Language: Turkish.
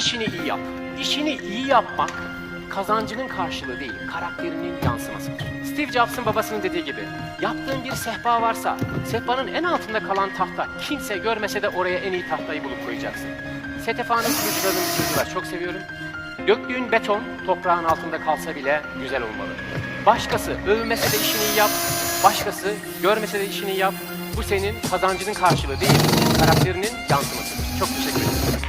İşini iyi yap. İşini iyi yapmak kazancının karşılığı değil, karakterinin yansımasıdır. Steve Jobs'ın babasının dediği gibi, yaptığın bir sehpa varsa, sehpanın en altında kalan tahta kimse görmese de oraya en iyi tahtayı bulup koyacaksın. STFA'nın kurucularının bir sözü var, çok seviyorum. Döktüğün beton toprağın altında kalsa bile güzel olmalı. Başkası övmese de işini iyi yap, başkası görmese de işini yap. Bu senin kazancının karşılığı değil, karakterinin yansımasıdır. Çok teşekkür ederim.